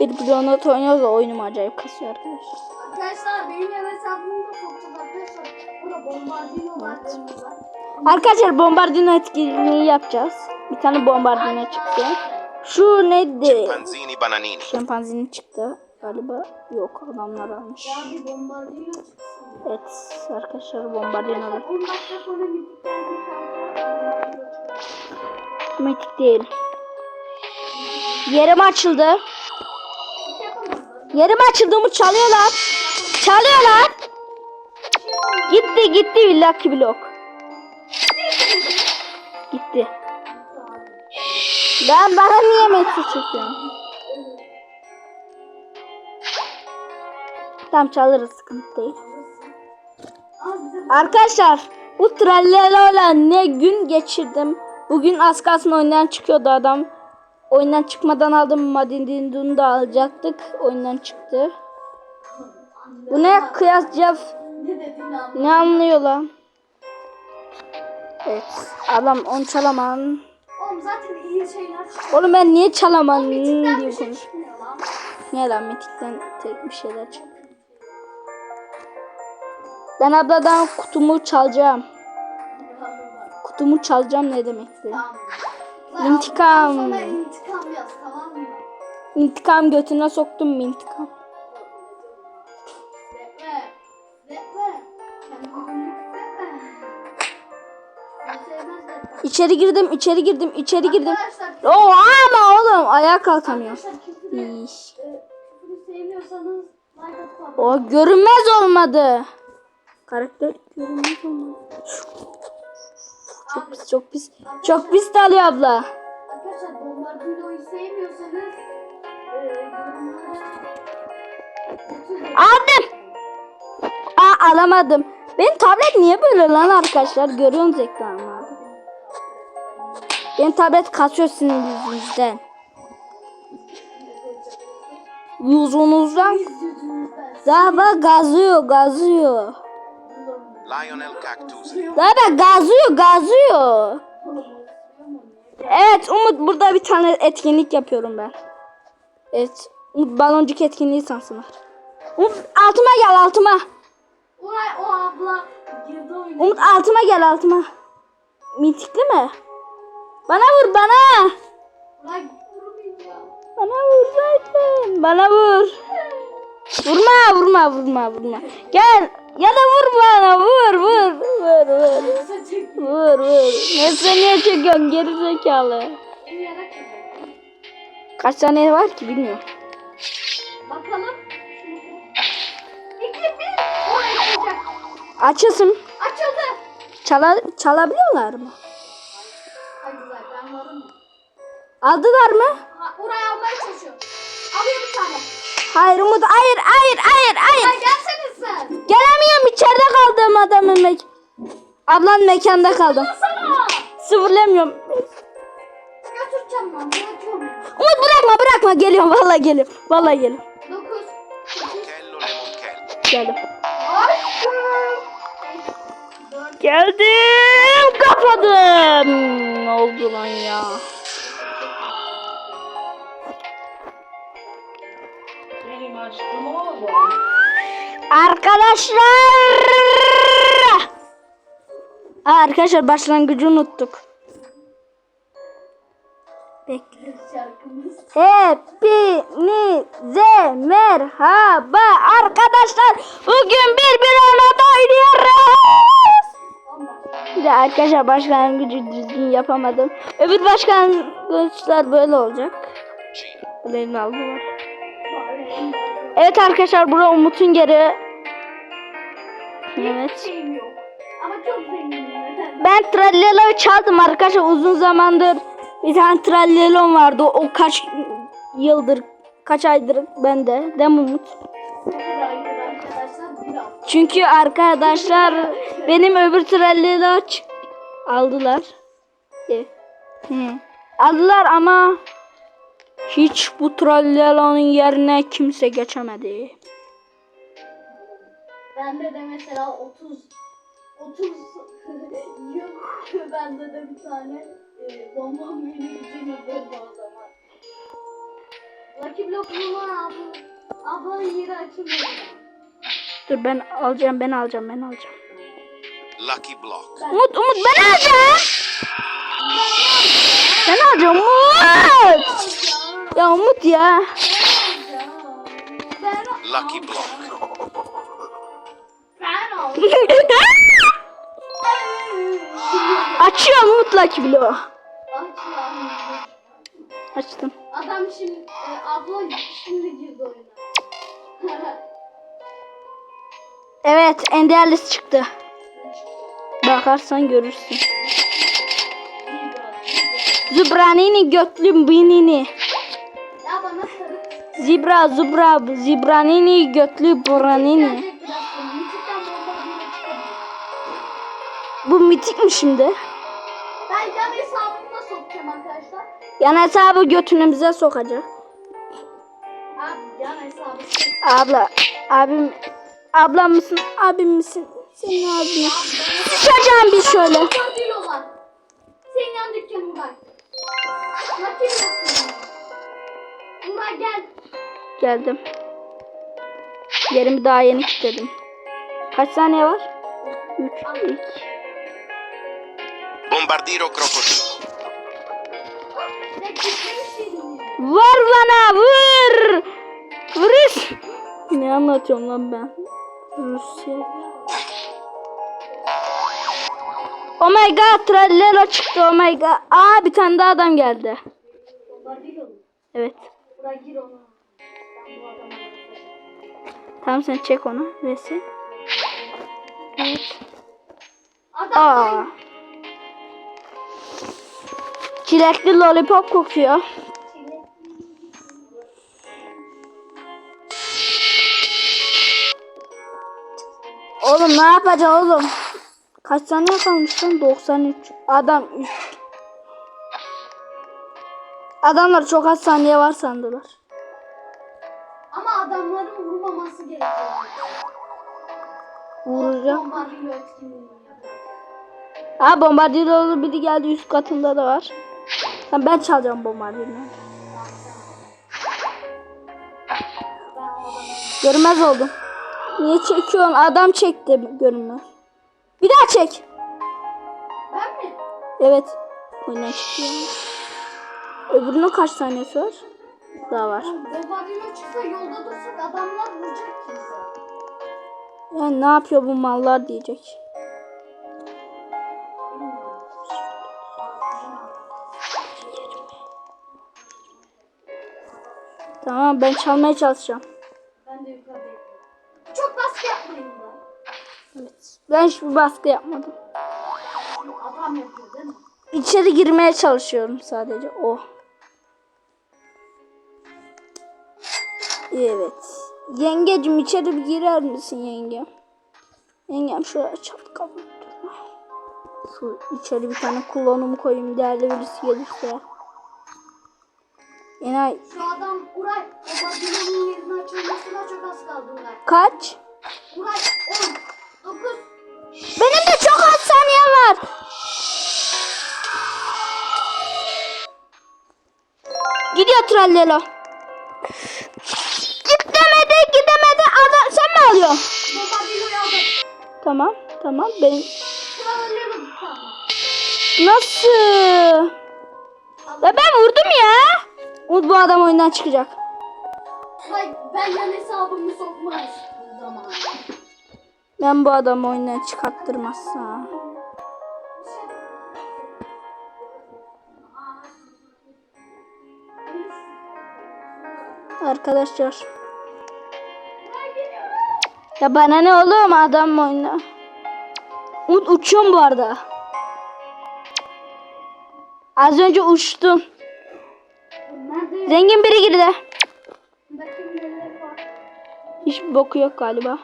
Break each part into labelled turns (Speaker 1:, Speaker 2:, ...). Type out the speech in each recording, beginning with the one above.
Speaker 1: Bir Bronot oynuyoruz da oyunum acayip kasıyor arkadaşlar.
Speaker 2: Arkadaşlar benim yan hesabımı da sokacağız arkadaşlar. Burada bombardino var. var.
Speaker 1: Arkadaşlar bombardino etkinliği yapacağız. Bir tane bombardino çıktı. Şu neydi?
Speaker 3: Panzini bananini.
Speaker 1: Şempanzini çıktı galiba. Yok adamlar almış.
Speaker 2: Ya bir bombardino çıksın.
Speaker 1: Evet arkadaşlar bombardino.
Speaker 2: 10 dakika sonra mitikten bir şampiyon.
Speaker 1: Metik değil. Yerim açıldı.
Speaker 2: Hiç yapamazlar.
Speaker 1: Yerim açıldı mı çalıyorlar. Çalıyorlar. Gitti gitti Lucky Block. Gitti. Ben bana niye metik çekiyorum? Tamam çalırız sıkıntı değil. Arkadaşlar bu tralleroyla ne gün geçirdim. Bugün az kalsın oyundan çıkıyordu adam. Oyundan çıkmadan aldım Madindindu'nu da alacaktık. Oyundan çıktı. Bu ne
Speaker 2: dediğini anlamadım.
Speaker 1: Ne anlıyor lan? Evet. Adam onu çalamam.
Speaker 2: Oğlum zaten iyi şeyler çıkıyor.
Speaker 1: Oğlum ben niye çalamam diye
Speaker 2: şey
Speaker 1: konuş.
Speaker 2: çıkmıyor lan.
Speaker 1: Ne lan Metik'ten tek bir şeyler çık. Ben abladan kutumu çalacağım. Kutumu çalacağım ne demekti?
Speaker 2: Tamam.
Speaker 1: İntikam.
Speaker 2: Sana intikam yaz tamam mı?
Speaker 1: İntikam götüne soktum intikam.
Speaker 2: Bekle. Bekle. Kendini günlük bekle. Seni sevmezler.
Speaker 1: İçeri girdim, içeri girdim, içeri girdim. Oo ama oğlum ayağa kalkamıyor. İş.
Speaker 2: e,
Speaker 1: O görünmez olmadı. Karakter görünmez olmadı. Çok pis, çok pis. Çok pis de alıyor abla.
Speaker 2: Arkadaşlar Bombardino'yu sevmiyorsanız e, yorumlara
Speaker 1: Aldım. Aa alamadım. Benim tablet niye böyle lan arkadaşlar? Görüyorsunuz ekranlarda. Benim tablet kasıyor sizin yüzünüzden. Yüzünüzden. bak gazıyor, gazıyor.
Speaker 3: Lionel Cactus.
Speaker 1: Daha bak gazıyor, gazıyor. Evet Umut burada bir tane etkinlik yapıyorum ben. Evet. Umut baloncuk etkinliği sansınlar. Umut altıma gel altıma.
Speaker 2: Uray o abla girdi oyuna.
Speaker 1: Umut altıma gel altıma. Mitikli mi? Bana vur bana.
Speaker 2: Uray.
Speaker 1: Bana vur zaten. Bana vur. Vurma vurma vurma vurma. Gel. Ya da vur bana vur vur. Vur vur. Vur vur. Sen niye çekiyorsun geri zekalı. Kaç tane var ki bilmiyorum.
Speaker 2: Bakalım. İki bir.
Speaker 1: Açılsın.
Speaker 2: Açıldı.
Speaker 1: Çala, çalabiliyorlar mı?
Speaker 2: Hadi güzel ben varım.
Speaker 1: Aldılar mı?
Speaker 2: Ha, Uray almaya çalışıyor. Alıyor bir tane.
Speaker 1: Hayır Umut hayır hayır hayır hayır.
Speaker 2: Gelsene sen.
Speaker 1: Gelemiyorum içeride kaldım adamın mek. Ablan mekanda kaldım.
Speaker 2: Sana.
Speaker 1: Sıfırlamıyorum.
Speaker 2: Götüreceğim. Bırakıyorum.
Speaker 1: Umut bırakma bırakma geliyorum vallahi geliyorum. Vallahi geliyorum.
Speaker 2: Dokuz. Sekiz.
Speaker 3: Kello Lemonkel.
Speaker 1: Geldim.
Speaker 2: Aşkım. Dört.
Speaker 1: Geldim kapadım. Ne oldu lan ya?
Speaker 4: Benim aşkım oğlum.
Speaker 1: Arkadaşlar. Aa, arkadaşlar başlangıcı unuttuk. Bekle. Hepinize merhaba arkadaşlar. Bugün bir bir arada oynuyoruz. Bir arkadaşlar başlangıcı düzgün yapamadım. Öbür başlangıçlar böyle olacak. Ellerini aldılar. Evet arkadaşlar bura Umut'un geri. Evet. Ben Trallello'yu çaldım arkadaşlar uzun zamandır. Bir tane Trallello'm vardı. O kaç yıldır, kaç aydır bende. Değil mi Umut? Çünkü arkadaşlar benim öbür Trallello çık- aldılar. Hı. Aldılar ama hiç bu Trallello'nun yerine kimse geçemedi.
Speaker 2: Bende de mesela 30 30 yıl bende de bir tane e, bombam beni gücüm o zaman. Lucky Yok bunu abi. Ablanın yeri açılmıyor.
Speaker 1: Dur ben alacağım ben alacağım ben alacağım.
Speaker 3: Lucky block.
Speaker 1: Umut Umut ben alacağım. Ben alacağım Umut. Ya Umut ya.
Speaker 3: Lucky block.
Speaker 1: Açıyorum Umut Lucky
Speaker 2: lan.
Speaker 1: Açtım.
Speaker 2: Adam şimdi e, abla şimdi girdi oyuna.
Speaker 1: Evet en değerlisi çıktı. Bakarsan görürsün. Zubranini götlü binini. Zibra zubra zibranini götlü buranini. Bu mitik mi şimdi?
Speaker 2: Ben yan hesabımda sokacağım arkadaşlar.
Speaker 1: Yan hesabı götünümüze sokacak.
Speaker 2: Abi yan hesabı.
Speaker 1: Abla, abim, ablam mısın, abim misin? Senin abin. Sıçacağım bir şöyle.
Speaker 2: Var. Senin yan dükkanın bak. Nakil Buna gel.
Speaker 1: Geldim. Yerimi daha yeni kilitledim. Kaç saniye var? 3, 2.
Speaker 3: Bombardiro
Speaker 2: gitmişsin?
Speaker 1: Vur bana vur. Vurus. Ne anlatıyorum lan ben? Rusya. Oh my god, Trallero çıktı. Oh my god. Aa bir tane daha adam geldi. Evet.
Speaker 2: Buna gir ona. Ben bu adama
Speaker 1: Tamam sen çek onu. Vesi. Evet.
Speaker 2: Adam
Speaker 1: Aa. Çilekli lollipop kokuyor. Oğlum ne yapacaksın oğlum? Kaç saniye kalmış lan? 93. Adam 3. Adamlar çok az saniye var sandılar.
Speaker 2: Ama adamların vurmaması gerekiyor.
Speaker 1: Vuracağım.
Speaker 2: Bombardilo etkinliği.
Speaker 1: Ha bombardiro biri geldi üst katında da var. Ben çalacağım
Speaker 2: adamı...
Speaker 1: Görünmez oldum. Niye çekiyorsun? Adam çekti görünmez. Bir daha çek.
Speaker 2: Ben mi?
Speaker 1: Evet. Oyundan çıkıyor. Öbürünün kaç saniyesi var? Daha var.
Speaker 2: Bombardilo çıksa yolda dursak adamlar vuracak kimse.
Speaker 1: Yani ne yapıyor bu mallar diyecek. Tamam ben çalmaya çalışacağım.
Speaker 2: Ben de yukarıdayım. Çok baskı yapmayın da.
Speaker 1: Evet. Ben hiçbir baskı yapmadım.
Speaker 2: Adam yapıyor değil mi?
Speaker 1: İçeri girmeye çalışıyorum sadece. Oh. Evet. Yengecim içeri bir girer misin yengem? Yengem şöyle çat kapı. Şu içeri bir tane klonumu koyayım değerli birisi gelirse. Yine
Speaker 2: Şu adam Uray Bombardino'nun yerini açılmasına çok az kaldı Uray.
Speaker 1: kaç?
Speaker 2: Uray 10, 9,
Speaker 1: Benim de çok az saniye var. Gidiyor Trallelo. Tamam tamam
Speaker 2: ama.
Speaker 1: Nasıl? Ya ben vurdum ya. Umut bu adam oyundan çıkacak.
Speaker 2: Ben yan hesabımı sokmaz bu zaman.
Speaker 1: Ben bu adamı oyundan çıkarttırmazsam. Arkadaşlar. Ya bana ne oğlum adam oyunda. Umut uçuyorum bu arada. Az önce uçtum. Zengin biri girdi. Hiç boku yok galiba.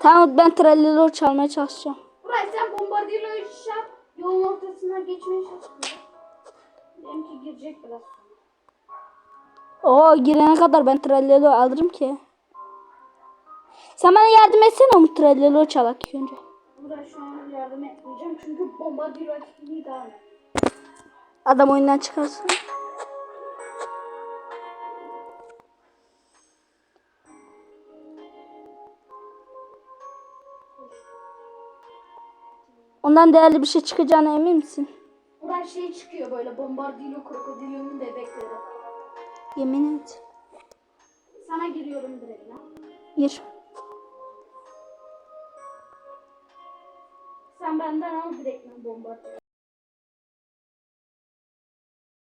Speaker 1: Tamam ben trallero çalmaya çalışacağım.
Speaker 2: Uray sen Bombardino'yu şey yap. Yolun ortasına geçmeye çalış. Benimki girecek biraz.
Speaker 1: Oo girene kadar ben trallero alırım ki. Sen bana yardım etsene Umut Trelleri çalak ilk önce.
Speaker 2: Burada şu an yardım etmeyeceğim çünkü bomba bir rakibi daha.
Speaker 1: Adam oyundan çıkarsın. Ondan değerli bir şey çıkacağına emin misin?
Speaker 2: Buradan şey çıkıyor böyle bombardilo krokodilonun bebekleri.
Speaker 1: Yemin et.
Speaker 2: Sana giriyorum direkt lan.
Speaker 1: Gir.
Speaker 2: Benden al direkt bombardilo.